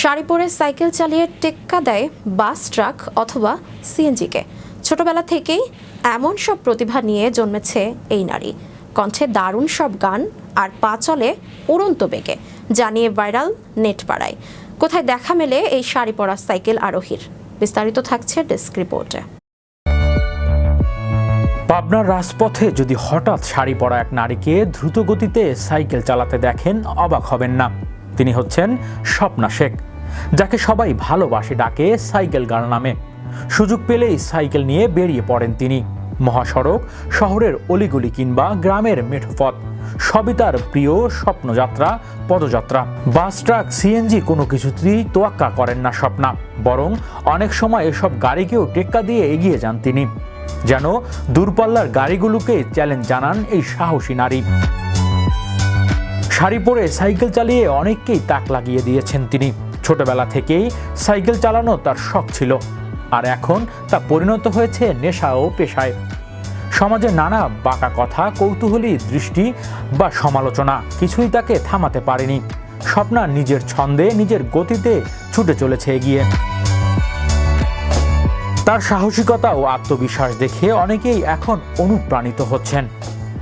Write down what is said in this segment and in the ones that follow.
শাড়ি পরে সাইকেল চালিয়ে টেক্কা দেয় বাস, ট্রাক অথবা সিএনজিকে। ছোটবেলা থেকেই এমন সব প্রতিভা নিয়ে জন্মেছে এই নারী। কণ্ঠে দারুণ সব গান আর পা চলে উড়ন্ত বেগে জানিয়ে ভাইরাল নেট পাড়ায় কোথায় দেখা মেলে এই শাড়ি পরা সাইকেল আরোহীর? বিস্তারিত থাকছে ডেস্ক রিপোর্টে। পাবনার রাজপথে যদি হঠাৎ শাড়ি পরা এক নারীকে দ্রুত গতিতে সাইকেল চালাতে দেখেন, অবাক হবেন না। তিনি হচ্ছেন স্বপ্না শেখ, যাকে সবাই ভালোবাসে, ডাকে সাইকেল গার্ল নামে। সুযোগ পেলেই সাইকেল নিয়ে বেরিয়ে পড়েন তিনি। মহাসড়ক, শহরের অলিগলি কিংবা গ্রামের মেঠোপথ, সবই তার প্রিয় স্বপ্নযাত্রা, পদযাত্রা। বাস, ট্রাক, সিএনজি কোনো কিছুতেই তোয়াক্কা করেন না স্বপ্না, বরং অনেক সময় এসব গাড়িকেও টেক্কা দিয়ে এগিয়ে যান তিনি। যেন দূরপাল্লার গাড়িগুলোকে চ্যালেঞ্জ জানান এই সাহসী নারী। শাড়ি পরে সাইকেল চালিয়ে অনেককেই তাক লাগিয়ে দিয়েছেন তিনি। ছোটবেলা থেকেই সাইকেল চালানো তার শখ ছিল, আর এখন তা পরিণত হয়েছে নেশা ও পেশায়। সমাজে নানা বাঁকা কথা, কৌতূহলী দৃষ্টি বা সমালোচনা কিছুই তাকে থামাতে পারেনি। স্বপ্না নিজের ছন্দে, নিজের গতিতে ছুটে চলেছে এগিয়ে। তার সাহসিকতা ও আত্মবিশ্বাস দেখে অনেকেই এখন অনুপ্রাণিত হচ্ছেন।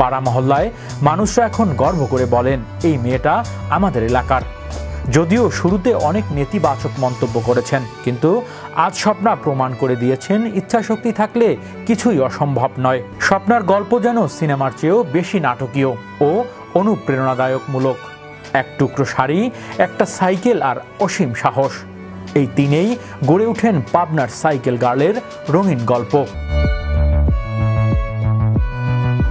পাড়া মহল্লায় মানুষরা এখন গর্ব করে বলেন, এই মেয়েটা আমাদের এলাকার। যদিও শুরুতে অনেক নেতিবাচক মন্তব্য করেছেন, কিন্তু আজ স্বপ্না প্রমাণ করে দিয়েছেন, ইচ্ছাশক্তি থাকলে কিছুই অসম্ভব নয়। স্বপ্নার গল্প যেন সিনেমার চেয়েও বেশি নাটকীয় ও অনুপ্রেরণাদায়কমূলক। এক টুকরো শাড়ি, একটা সাইকেল আর অসীম সাহস। এই তিনেই গড়ে ওঠেন পাবনার সাইকেল গার্লের রঙিন গল্প।